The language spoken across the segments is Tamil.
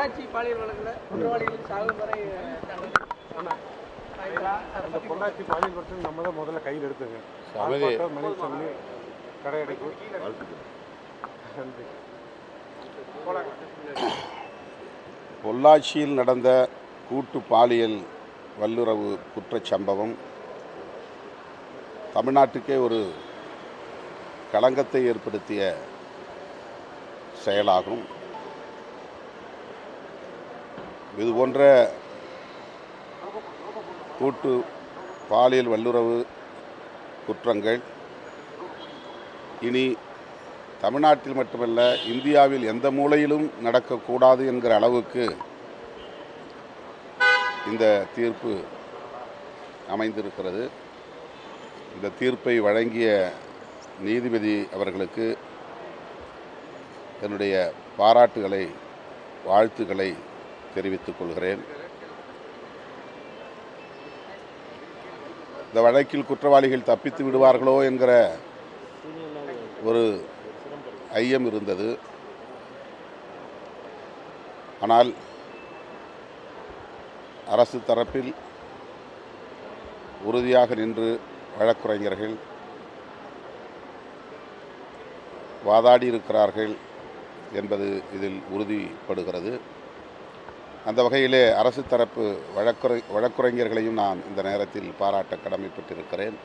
பொள்ளாச்சி பாலியல் வழக்கில் குற்றவாளிகளுக்கு சாகும் வரை அந்த பொள்ளாச்சி பாலியல் பிரச்சனை நம்ம தான் முதல்ல கையில் எடுத்துங்க சமதி. ஆர்ப்பாட்டம், மணி சமனி கடை அடைப்பு நன்றி பொள்ளாச்சியில் நடந்த கூட்டு பாலியல் வல்லுறவு குற்றச் சம்பவம் தமிழ்நாட்டுக்கே ஒரு களங்கத்தை ஏற்படுத்திய செயலாகும். இது போன்ற கூட்டு பாலியல் வல்லுறவு குற்றங்கள் இனி தமிழ்நாட்டில் மட்டுமல்ல இந்தியாவில் எந்த மூலையிலும் நடக்கக்கூடாது என்கிற அளவுக்கு இந்த தீர்ப்பு அமைந்திருக்கிறது. இந்த தீர்ப்பை வழங்கிய நீதிபதி அவர்களுக்கு என்னுடைய பாராட்டுகளை வாழ்த்துக்களை தெரிவித்துக் கொள்கிறேன். இந்த வழக்கில் குற்றவாளிகள் தப்பித்து விடுவார்களோ என்கிற ஒரு ஐயம் இருந்தது. ஆனால் அரசு தரப்பில் உறுதியாக நின்று வழக்குரைஞர்கள் வாதாடி இருக்கிறார்கள் என்பது இதில் உறுதிப்படுகிறது. அந்த வகையிலே அரசு தரப்பு வழக்குரை வழக்குரைஞர்களையும் நான் இந்த நேரத்தில் பாராட்ட கடமைப்பட்டிருக்கிறேன்.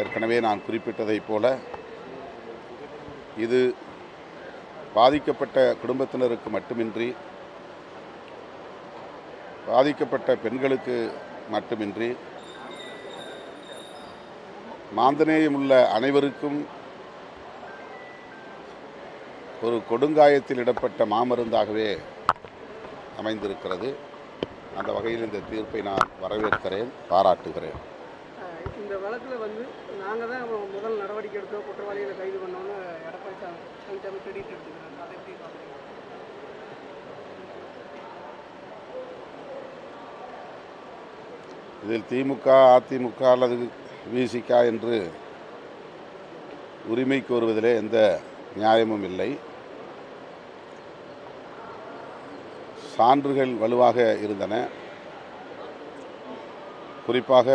ஏற்கனவே நான் குறிப்பிட்டதைப் போல இது பாதிக்கப்பட்ட குடும்பத்தினருக்கு மட்டுமின்றி பாதிக்கப்பட்ட பெண்களுக்கு மட்டுமின்றி மாந்தநேயம் உள்ள அனைவருக்கும் ஒரு கொடுங்காயத்தில் இடப்பட்ட மாமருந்தாகவே அமைந்திருக்கிறது. அந்த வகையில் இந்த தீர்ப்பை நான் வரவேற்கிறேன் பாராட்டுகிறேன். இந்த வழக்கில் வந்து நாங்கள் தான் முதல் நடவடிக்கை எடுத்தோம் குற்றவாளிகளை கைது பண்ணோன்னு எடப்பாடி பழனிசாமி கிரெடிட் எடுத்துக்கிறாங்க. அதை எப்படி பார்க்குறீங்க? இதில் திமுக அதிமுக அல்லது விசிக என்று உரிமை கோருவதிலே எந்த நியாயமும் இல்லை. சான்றுகள் வலுவாக இருந்தன. குறிப்பாக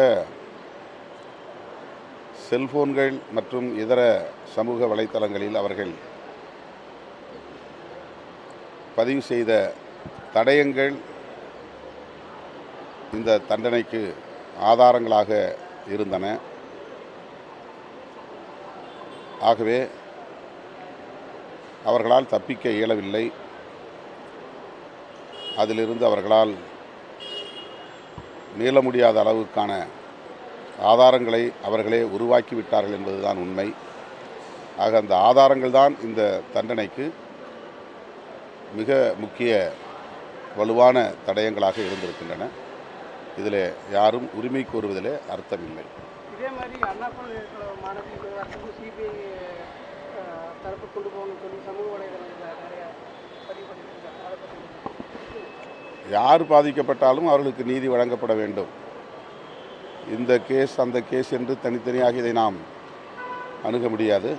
செல்போன்கள் மற்றும் இதர சமூக வலைத்தளங்களில் அவர்கள் பதிவு செய்த தடயங்கள் இந்த தண்டனைக்கு ஆதாரங்களாக இருந்தன. ஆகவே அவர்களால் தப்பிக்க இயலவில்லை. அதிலிருந்து அவர்களால் மீள முடியாத அளவுக்கான ஆதாரங்களை அவர்களே உருவாக்கிவிட்டார்கள் என்பதுதான் உண்மை. ஆக அந்த ஆதாரங்கள் தான் இந்த தண்டனைக்கு மிக முக்கிய வலுவான தடயங்களாக இருந்திருக்கின்றன. இதில் யாரும் உரிமை கோருவதிலே அர்த்தமில்லை. இதே மாதிரி மாணவி சிபிஐ தரப்பு கொண்டு போகணும்னு சொல்லி சமூக வலைதளங்களில் நிறைய பதிவு பண்ணியிருக்காங்க யார் பாதிக்கப்பட்டாலும் அவர்களுக்கு நீதி வழங்கப்பட வேண்டும். இந்த கேஸ் அந்த கேஸ் என்று தனித்தனியாக இதை நாம் அணுக முடியாது.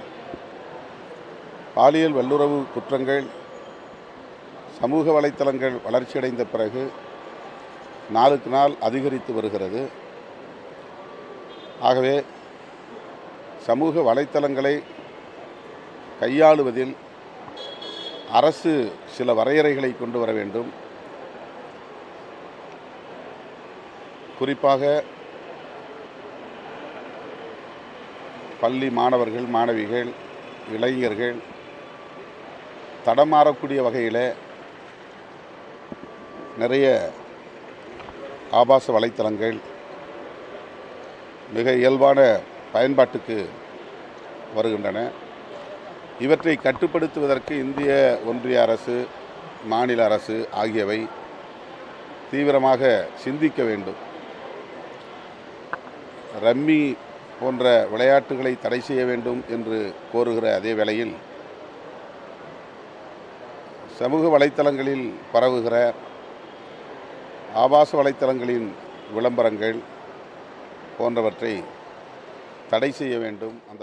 பாலியல் வல்லுறவு குற்றங்கள் சமூக வலைத்தளங்கள் வளர்ச்சியடைந்த பிறகு நாளுக்கு நாள் அதிகரித்து வருகிறது. ஆகவே சமூக வலைத்தளங்களை கையாளுவதில் அரசு சில வரையறைகளை கொண்டு வர வேண்டும். குறிப்பாக பள்ளி மாணவர்கள் மாணவிகள் இளைஞர்கள் தடமாறக்கூடிய வகையில் நிறைய ஆபாச வலைத்தளங்கள் மிக இயல்பான பயன்பாட்டுக்கு வருகின்றன. இவற்றை கட்டுப்படுத்துவதற்கு இந்திய ஒன்றிய அரசு மாநில அரசு ஆகியவை தீவிரமாக சிந்திக்க வேண்டும். ரம்மி போன்ற விளையாட்டுகளை தடை செய்ய வேண்டும் என்று கோருகிற அதே வேளையில் சமூக வலைத்தளங்களில் பரவுகிற ஆபாச வலைத்தளங்களின் விளம்பரங்கள் போன்றவற்றை தடை செய்ய வேண்டும் அந்த